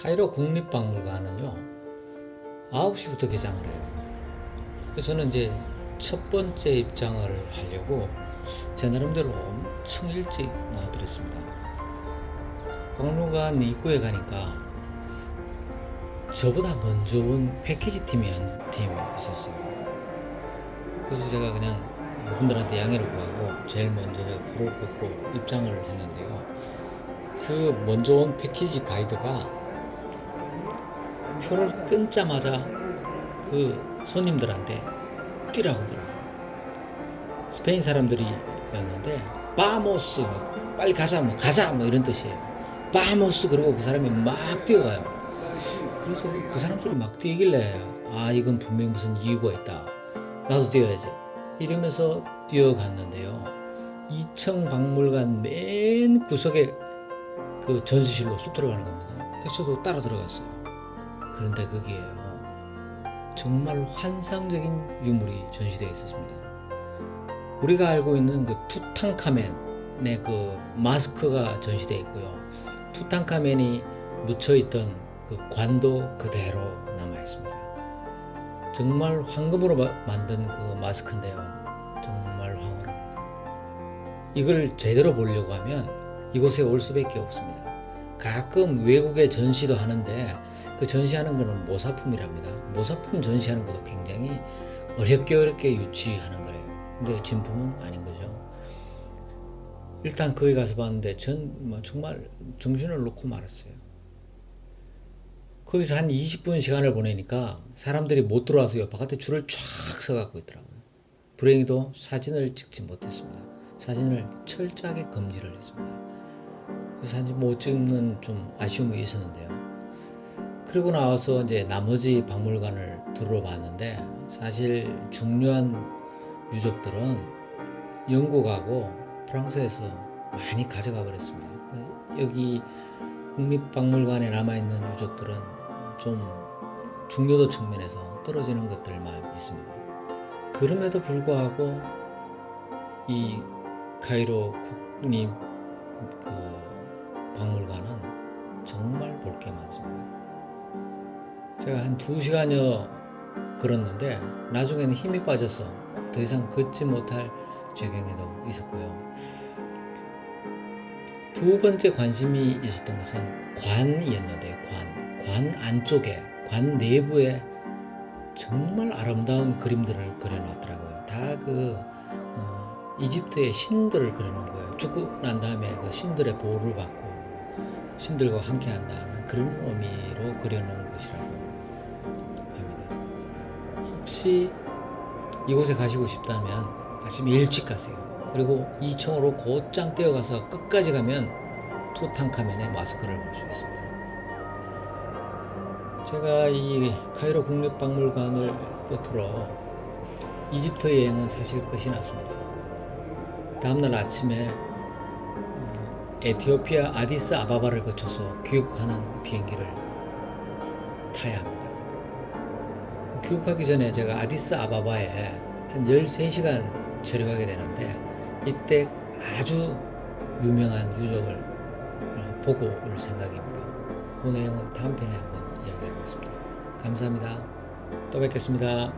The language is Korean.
카이로 국립박물관은요 9시부터 개장을 해요. 그래서 저는 이제 첫 번째 입장을 하려고 제 나름대로 엄청 일찍 나와드렸습니다. 박물관 입구에 가니까 저보다 먼저 온 패키지 팀이 한 팀이 있었어요. 그래서 제가 그냥 이분들한테 양해를 구하고 제일 먼저 제가 불을 끄고 입장을 했는데요. 그 먼저 온 패키지 가이드가 표를 끊자마자 그 손님들한테 뛰라고 하더라고요. 스페인 사람들이었는데 바모스 뭐 빨리 가자 뭐 가자 뭐 이런 뜻이에요. 바모스 그러고 그 사람이 막 뛰어가요. 그래서 그 사람들이 막 뛰길래 아 이건 분명 무슨 이유가 있다. 나도 뛰어야지. 이러면서 뛰어갔는데요. 2층 박물관 맨 구석에 그 전시실로 쑥 들어가는 겁니다. 그래서 저도 따라 들어갔어요. 그런데 거기에요. 정말 환상적인 유물이 전시되어 있었습니다. 우리가 알고 있는 그 투탕카멘의 그 마스크가 전시되어 있고요. 투탕카멘이 묻혀 있던 그 관도 그대로 남아 있습니다. 정말 황금으로 마- 만든 그 마스크인데요. 정말 황홀합니다. 이걸 제대로 보려고 하면 이곳에 올 수밖에 없습니다. 가끔 외국에 전시도 하는데 그 전시하는 거는 모사품이랍니다. 모사품 전시하는 것도 굉장히 어렵게 어렵게 유치하는 거래요. 근데 진품은 아닌 거죠. 일단 거기 가서 봤는데 전뭐 정말 정신을 놓고 말았어요. 거기서 한 20분 시간을 보내니까 사람들이 못 들어와서 옆 바깥에 줄을 쫙 서갖고 있더라고요. 불행히도 사진을 찍지 못했습니다. 사진을 철저하게 금지를 했습니다. 그래서 사진 못 찍는 좀 아쉬움이 있었는데요. 그리고 나와서 이제 나머지 박물관을 둘러봤는데 사실 중요한 유적들은 영국하고 프랑스에서 많이 가져가 버렸습니다. 여기 국립박물관에 남아있는 유적들은 좀 중요도 측면에서 떨어지는 것들만 있습니다. 그럼에도 불구하고 이 카이로 국립 그 박물관은 정말 볼 게 많습니다. 제가 한 두 시간여 걸었는데 나중에는 힘이 빠져서 더 이상 걷지 못할 지경에도 있었고요. 두 번째 관심이 있었던 것은 관이었는데요. 관. 관 안쪽에, 관 내부에 정말 아름다운 그림들을 그려놨더라고요. 다그 어, 이집트의 신들을 그려놓은 거예요. 죽고 난 다음에 그 신들의 보호를 받고 신들과 함께한다는 그런 의미로 그려놓은 것이라고 합니다. 혹시 이곳에 가시고 싶다면 아침 일찍 가세요. 그리고 2층으로 곧장 뛰어가서 끝까지 가면 투탕카멘의 마스크를 볼 수 있습니다. 제가 이 카이로 국립박물관을 끝으로 이집트 여행은 사실 끝이 났습니다. 다음날 아침에 어, 에티오피아 아디스 아바바를 거쳐서 귀국하는 비행기를 타야 합니다. 귀국하기 전에 제가 아디스 아바바에 한 13시간 체류하게 되는데 이때 아주 유명한 유적을 어, 보고 올 생각입니다. 그 내용은 다음 편에 한번 이야기하겠습니다. 감사합니다. 또 뵙겠습니다.